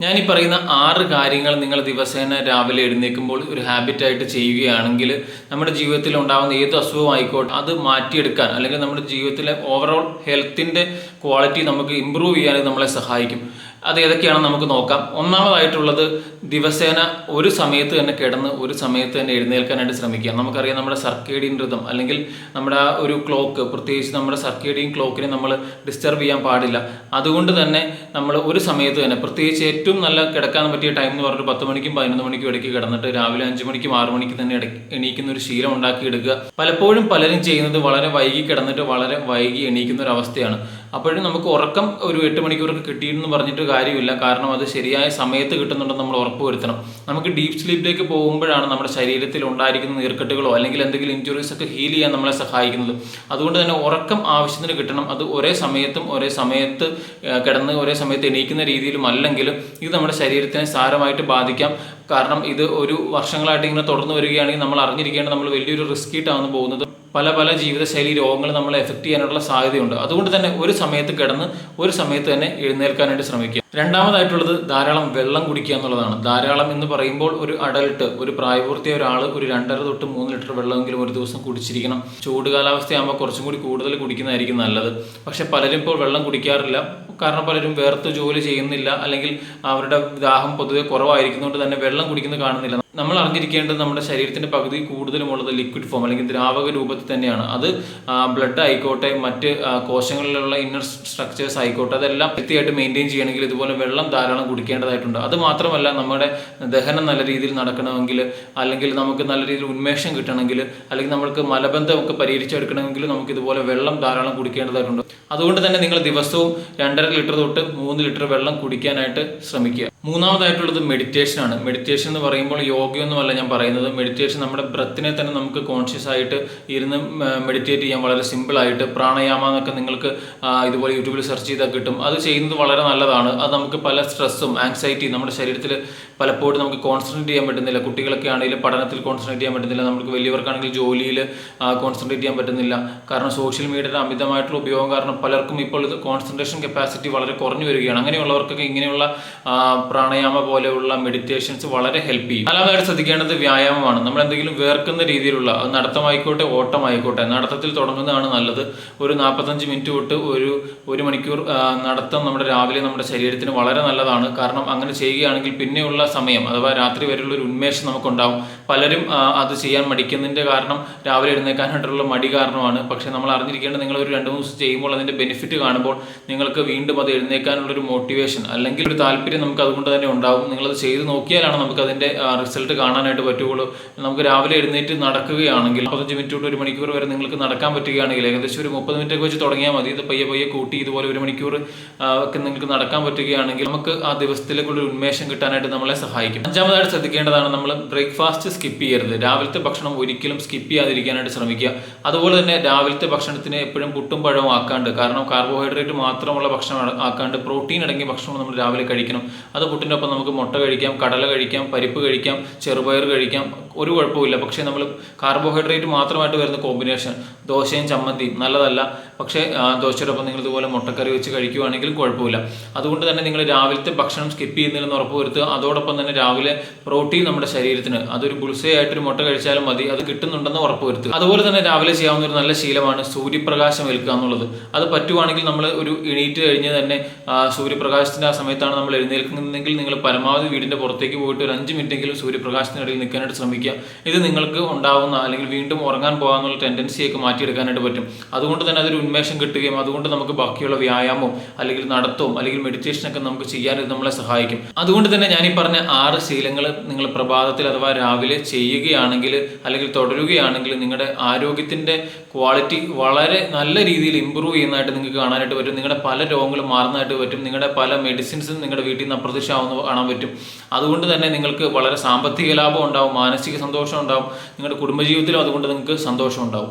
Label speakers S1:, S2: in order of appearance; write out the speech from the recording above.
S1: ഞാൻ ഈ പറയുന്ന ആറ് കാര്യങ്ങൾ നിങ്ങൾ ദിവസേന രാവിലെ എഴുന്നേൽക്കുമ്പോൾ ഒരു ഹാബിറ്റായിട്ട് ചെയ്യുകയാണെങ്കിൽ നമ്മുടെ ജീവിതത്തിൽ ഉണ്ടാകുന്ന ഏത് അസുഖവും ആയിക്കോട്ടെ അത് മാറ്റിയെടുക്കാൻ അല്ലെങ്കിൽ നമ്മുടെ ജീവിതത്തിലെ ഓവറോൾ ഹെൽത്തിന്റെ ക്വാളിറ്റി നമുക്ക് ഇമ്പ്രൂവ് ചെയ്യാൻ നമ്മളെ സഹായിക്കും. അത് ഏതൊക്കെയാണെന്ന് നമുക്ക് നോക്കാം. ഒന്നാമതായിട്ടുള്ളത് ദിവസേന ഒരു സമയത്ത് തന്നെ കിടന്ന് ഒരു സമയത്ത് തന്നെ എഴുന്നേൽക്കാനായിട്ട് ശ്രമിക്കുക. നമുക്കറിയാം നമ്മുടെ സർക്കേഡിയൻ ഋതം അല്ലെങ്കിൽ നമ്മുടെ ആ ഒരു ക്ലോക്ക് പ്രത്യേകിച്ച് നമ്മുടെ സർക്കേഡിയൻ ക്ലോക്കിനെ നമ്മൾ ഡിസ്റ്റർബ് ചെയ്യാൻ പാടില്ല. അതുകൊണ്ട് തന്നെ നമ്മൾ ഒരു സമയത്ത് തന്നെ പ്രത്യേകിച്ച് ഏറ്റവും നല്ല കിടക്കാൻ പറ്റിയ ടൈം എന്ന് പറഞ്ഞിട്ട് പത്ത് മണിക്കും പതിനൊന്ന് മണിക്കും ഇടയ്ക്ക് കിടന്നിട്ട് രാവിലെ അഞ്ച് മണിക്കും ആറ് മണിക്ക് തന്നെ എണീക്കുന്ന ഒരു ശീലം ഉണ്ടാക്കിയെടുക്കുക. പലപ്പോഴും പലരും ചെയ്യുന്നത് വളരെ വൈകി കിടന്നിട്ട് വളരെ വൈകി എണീക്കുന്ന ഒരു അവസ്ഥയാണ്. അപ്പോഴും നമുക്ക് ഉറക്കം ഒരു എട്ട് മണിക്കൂറൊക്കെ കിട്ടിയെന്ന് പറഞ്ഞിട്ട് കാര്യമില്ല. കാരണം അത് ശരിയായ സമയത്ത് കിട്ടുന്നുണ്ടെന്ന് നമ്മൾ ഉറപ്പ് വരുത്തണം. നമുക്ക് ഡീപ്പ് സ്ലീപ്പിലേക്ക് പോകുമ്പോഴാണ് നമ്മുടെ ശരീരത്തിൽ ഉണ്ടായിരിക്കുന്ന നീർക്കെട്ടുകളോ അല്ലെങ്കിൽ എന്തെങ്കിലും ഇഞ്ചുറീസ് ഒക്കെ ഹീൽ ചെയ്യാൻ നമ്മളെ സഹായിക്കുന്നത്. അതുകൊണ്ട് തന്നെ ഉറക്കം ആവശ്യത്തിന് കിട്ടണം. അത് ഒരേ സമയത്തും ഒരേ സമയത്ത് കിടന്ന് ഒരേ സമയത്ത് എണീക്കുന്ന രീതിയിലും അല്ലെങ്കിലും ഇത് നമ്മുടെ ശരീരത്തിനെ സാരമായിട്ട് ബാധിക്കാം. കാരണം ഇത് ഒരു വർഷങ്ങളായിട്ട് ഇങ്ങനെ തുടർന്ന് വരികയാണെങ്കിൽ നമ്മൾ അറിഞ്ഞിരിക്കേണ്ട നമ്മൾ വലിയൊരു റിസ്ക്കിട്ടാണ് പോകുന്നത്. പല പല ജീവിതശൈലി രോഗങ്ങൾ നമ്മളെ എഫക്റ്റ് ചെയ്യാനുള്ള സാധ്യതയുണ്ട്. അതുകൊണ്ട് തന്നെ ഒരു സമയത്ത് കിടന്ന് ഒരു സമയത്ത് തന്നെ എഴുന്നേൽക്കാനായിട്ട് ശ്രമിക്കുക. രണ്ടാമതായിട്ടുള്ളത് ധാരാളം വെള്ളം കുടിക്കുക എന്നുള്ളതാണ്. ധാരാളം എന്ന് പറയുമ്പോൾ ഒരു അഡൽട്ട് ഒരു പ്രായപൂർത്തിയ ഒരാൾ ഒരു രണ്ടര തൊട്ട് മൂന്ന് ലിറ്റർ വെള്ളമെങ്കിലും ഒരു ദിവസം കുടിച്ചിരിക്കണം. ചൂട് കാലാവസ്ഥയാകുമ്പോൾ കുറച്ചും കൂടി കൂടുതൽ കുടിക്കുന്നതായിരിക്കും നല്ലത്. പക്ഷെ പലരും ഇപ്പോൾ വെള്ളം കുടിക്കാറില്ല. കാരണം പലരും വേർത്ത് ജോലി ചെയ്യുന്നില്ല അല്ലെങ്കിൽ അവരുടെ ദാഹം പൊതുവെ കുറവായിരിക്കുന്നതുകൊണ്ട് തന്നെ വെള്ളം കുടിക്കുന്നത് കാണുന്നില്ല. നമ്മൾ അറിഞ്ഞിരിക്കേണ്ടത് നമ്മുടെ ശരീരത്തിന്റെ പകുതി കൂടുതലുമുള്ളത് ലിക്വിഡ് ഫോം അല്ലെങ്കിൽ ദ്രാവക രൂപത്തിൽ തന്നെയാണ്. അത് ബ്ലഡ് ആയിക്കോട്ടെ മറ്റ് കോശങ്ങളിലുള്ള ഇന്നർ സ്ട്രക്ചേഴ്സ് ആയിക്കോട്ടെ അതെല്ലാം വൃത്തിയായിട്ട് മെയിന്റെയിൻ ചെയ്യണമെങ്കിൽ ഇതുപോലെ വെള്ളം ധാരാളം കുടിക്കേണ്ടതായിട്ടുണ്ട്. അത് മാത്രമല്ല നമ്മുടെ ദഹനം നല്ല രീതിയിൽ നടക്കണമെങ്കിൽ അല്ലെങ്കിൽ നമുക്ക് നല്ല രീതിയിൽ ഉന്മേഷം കിട്ടണമെങ്കിൽ അല്ലെങ്കിൽ നമ്മൾക്ക് മലബന്ധമൊക്കെ പരിഹരിച്ചെടുക്കണമെങ്കിൽ നമുക്ക് ഇതുപോലെ വെള്ളം ധാരാളം കുടിക്കേണ്ടതായിട്ടുണ്ട്. അതുകൊണ്ട് തന്നെ നിങ്ങൾ ദിവസവും രണ്ടര ലിറ്റർ തൊട്ട് മൂന്ന് ലിറ്റർ വെള്ളം കുടിക്കാനായിട്ട് ശ്രമിക്കുക. മൂന്നാമതായിട്ടുള്ളത് മെഡിറ്റേഷൻ ആണ്. മെഡിറ്റേഷൻ എന്ന് പറയുമ്പോൾ യോഗയൊന്നുമല്ല ഞാൻ പറയുന്നത്. മെഡിറ്റേഷൻ നമ്മുടെ ബ്രത്തിനെ തന്നെ നമുക്ക് കോൺഷ്യസ് ആയിട്ട് ഇരുന്ന് മെഡിറ്റേറ്റ് ചെയ്യാൻ വളരെ സിമ്പിൾ ആയിട്ട് പ്രാണയാമ എന്നൊക്കെ നിങ്ങൾക്ക് ഇതുപോലെ യൂട്യൂബിൽ സെർച്ച് ചെയ്താൽ കിട്ടും. അത് ചെയ്യുന്നത് വളരെ നല്ലതാണ്. അത് നമുക്ക് പല സ്ട്രെസ്സും ആങ്സൈറ്റി നമ്മുടെ ശരീരത്തിൽ പലപ്പോഴും നമുക്ക് കോൺസെൻട്രേറ്റ് ചെയ്യാൻ പറ്റുന്നില്ല. കുട്ടികളൊക്കെ ആണെങ്കിൽ പഠനത്തിൽ കോൺസെൻട്രേറ്റ് ചെയ്യാൻ പറ്റുന്നില്ല. നമുക്ക് വലിയവർക്കാണെങ്കിൽ ജോലിയിൽ കോൺസെൻട്രേറ്റ് ചെയ്യാൻ പറ്റുന്നില്ല. കാരണം സോഷ്യൽ മീഡിയയുടെ അമിതമായിട്ടുള്ള ഉപയോഗം കാരണം പലർക്കും ഇപ്പോൾ ഇത് കോൺസെൻട്രേഷൻ കപ്പാസിറ്റി വളരെ കുറഞ്ഞു വരികയാണ്. അങ്ങനെയുള്ളവർക്കൊക്കെ ഇങ്ങനെയുള്ള പ്രാണായാമ പോലെയുള്ള മെഡിറ്റേഷൻസ് വളരെ ഹെൽപ്പ് ചെയ്യും. നാലാമതായിട്ട് ശ്രദ്ധിക്കേണ്ടത് വ്യായാമമാണ്. നമ്മൾ എന്തെങ്കിലും വേർക്കുന്ന രീതിയിലുള്ള അത് നടത്തമായിക്കോട്ടെ ഓട്ടമായിക്കോട്ടെ നടത്തത്തിൽ തുടങ്ങുന്നതാണ് നല്ലത്. ഒരു നാൽപ്പത്തഞ്ച് മിനിറ്റ് തൊട്ട് ഒരു ഒരു മണിക്കൂർ നടത്തം നമ്മുടെ രാവിലെ നമ്മുടെ ശരീരത്തിന് വളരെ നല്ലതാണ്. കാരണം അങ്ങനെ ചെയ്യുകയാണെങ്കിൽ പിന്നെയുള്ള സമയം അഥവാ രാത്രി വരെയുള്ള ഒരു ഉന്മേഷം നമുക്കുണ്ടാവും. പലരും അത് ചെയ്യാൻ മടിക്കുന്നതിന്റെ കാരണം രാവിലെ എഴുന്നേക്കാനായിട്ടുള്ള മടി കാരണമാണ്. പക്ഷേ നമ്മൾ അറിഞ്ഞിരിക്കേണ്ടത് നിങ്ങൾ ഒരു രണ്ട് മൂന്ന് ദിവസം ചെയ്യുമ്പോൾ അതിന്റെ ബെനിഫിറ്റ് കാണുമ്പോൾ നിങ്ങൾക്ക് വീണ്ടും അത് എഴുന്നേക്കാനുള്ള ഒരു മോട്ടിവേഷൻ അല്ലെങ്കിൽ ഒരു താല്പര്യം നമുക്ക് അതുകൊണ്ട് തന്നെ ഉണ്ടാവും. നിങ്ങളത് ചെയ്ത് നോക്കിയാലാണ് നമുക്ക് അതിന്റെ റിസൾട്ട് കാണാനായിട്ട് പറ്റുകയുള്ളൂ. നമുക്ക് രാവിലെ എഴുന്നേറ്റ് നടക്കുകയാണെങ്കിൽ പതിനഞ്ച് മിനിറ്റ് തൊട്ട് ഒരു മണിക്കൂർ വരെ നിങ്ങൾക്ക് നടക്കാൻ പറ്റുകയാണെങ്കിൽ ഏകദേശം ഒരു മുപ്പത് മിനിറ്റ് വെച്ച് തുടങ്ങിയാൽ മതി. ഇത് പയ്യെ പയ്യെ കൂട്ടി ഇതുപോലെ ഒരു മണിക്കൂർ ഒക്കെ നിങ്ങൾക്ക് നടക്കാൻ പറ്റുകയാണെങ്കിൽ നമുക്ക് ആ ദിവസത്തിലേക്കുള്ള ഉന്മേഷം കിട്ടാനായിട്ട് നമ്മളെ സഹായിക്കും. അഞ്ചാമതായിട്ട് ശ്രദ്ധിക്കേണ്ടതാണ് നമ്മൾ ബ്രേക്ക്ഫാസ്റ്റ് സ്കിപ്പ് ചെയ്യരുത്. രാവിലത്തെ ഭക്ഷണം ഒരിക്കലും സ്കിപ്പ് ചെയ്യാതിരിക്കാനായിട്ട് ശ്രമിക്കുക. അതുപോലെ തന്നെ രാവിലത്തെ ഭക്ഷണത്തിന് എപ്പോഴും പുട്ടും പഴവും ആക്കാണ്ട് കാരണം കാർബോഹൈഡ്രേറ്റ് മാത്രമുള്ള ഭക്ഷണം ആക്കാണ്ട് പ്രോട്ടീൻ അടങ്ങിയ ഭക്ഷണം നമ്മൾ രാവിലെ കഴിക്കണം. അത് പുട്ടിന്റെ ഒപ്പം നമുക്ക് മുട്ട കഴിക്കാം കടല കഴിക്കാം പരിപ്പ് കഴിക്കാം ചെറുപയർ കഴിക്കാം. ഒരു കുഴപ്പമില്ല പക്ഷേ നമ്മൾ കാർബോഹൈഡ്രേറ്റ് മാത്രമായിട്ട് വരുന്ന കോമ്പിനേഷൻ ദോശയും ചമ്മന്തിയും നല്ലതല്ല. പക്ഷേ ആ, ദോശയുടെ ഒപ്പം നിങ്ങൾ ഇതുപോലെ മുട്ടക്കറി വെച്ച് കഴിക്കുകയാണെങ്കിൽ കുഴപ്പമില്ല. അതുകൊണ്ട് തന്നെ നിങ്ങൾ രാവിലത്തെ ഭക്ഷണം സ്കിപ്പ് ചെയ്യുന്നില്ലെന്ന് ഉറപ്പ് വരുത്തുക. അതോടൊപ്പം തന്നെ രാവിലെ പ്രോട്ടീൻ നമ്മുടെ ശരീരത്തിന് അതൊരു ഗുൾസയായിട്ടൊരു മുട്ട കഴിച്ചാലും മതി. അത് കിട്ടുന്നുണ്ടെന്ന് ഉറപ്പ് വരുത്തുക. അതുപോലെ തന്നെ രാവിലെ ചെയ്യാവുന്ന ഒരു നല്ല ശീലമാണ് സൂര്യപ്രകാശം ഏൽക്കുക എന്നുള്ളത്. അത് പറ്റുവാണെങ്കിൽ നമ്മൾ ഒരു എണീറ്റ് കഴിഞ്ഞ് തന്നെ സൂര്യപ്രകാശത്തിന്റെ ആ സമയത്താണ് നമ്മൾ എഴുന്നേൽക്കുന്നതെങ്കിൽ നിങ്ങൾ പരമാവധി വീടിന്റെ പുറത്തേക്ക് പോയിട്ട് ഒരു അഞ്ച് മിനിറ്റെങ്കിലും സൂര്യപ്രകാശത്തിനിടയിൽ നിൽക്കാനായിട്ട് ശ്രമിക്കുക. ഇത് നിങ്ങൾക്ക് ഉണ്ടാവുന്ന അല്ലെങ്കിൽ വീണ്ടും ഉറങ്ങാൻ പോകാനുള്ള ടെൻഡൻസിയൊക്കെ മാറ്റിയെടുക്കാനായിട്ട് പറ്റും. അതുകൊണ്ട് തന്നെ അതൊരു ഉന്മേഷം കിട്ടുകയും അതുകൊണ്ട് നമുക്ക് ബാക്കിയുള്ള വ്യായാമവും അല്ലെങ്കിൽ നടത്തവും അല്ലെങ്കിൽ മെഡിറ്റേഷനൊക്കെ നമുക്ക് ചെയ്യാൻ ഇത് നമ്മളെ സഹായിക്കും. അതുകൊണ്ട് തന്നെ ഞാൻ ഈ പറഞ്ഞ ആറ് ശീലങ്ങൾ നിങ്ങൾ പ്രഭാതത്തിൽ അഥവാ രാവിലെ ചെയ്യുകയാണെങ്കിൽ അല്ലെങ്കിൽ തുടരുകയാണെങ്കിൽ നിങ്ങളുടെ ആരോഗ്യത്തിന്റെ ക്വാളിറ്റി വളരെ നല്ല രീതിയിൽ ഇമ്പ്രൂവ് ചെയ്യുന്നതായിട്ട് നിങ്ങൾക്ക് കാണാനായിട്ട് പറ്റും. നിങ്ങളുടെ പല രോഗങ്ങളും മാറുന്നതായിട്ട് പറ്റും. നിങ്ങളുടെ പല മെഡിസിൻസും നിങ്ങളുടെ വീട്ടിൽ നിന്ന് അപ്രത്യക്ഷമാവുന്ന കാണാൻ പറ്റും. അതുകൊണ്ട് തന്നെ നിങ്ങൾക്ക് വളരെ സാമ്പത്തിക ലാഭം ഉണ്ടാവും മാനസിക സന്തോഷം ഉണ്ടാവും നിങ്ങളുടെ കുടുംബജീവിതത്തിലും അതുകൊണ്ട് നിങ്ങൾക്ക് സന്തോഷം ഉണ്ടാവും.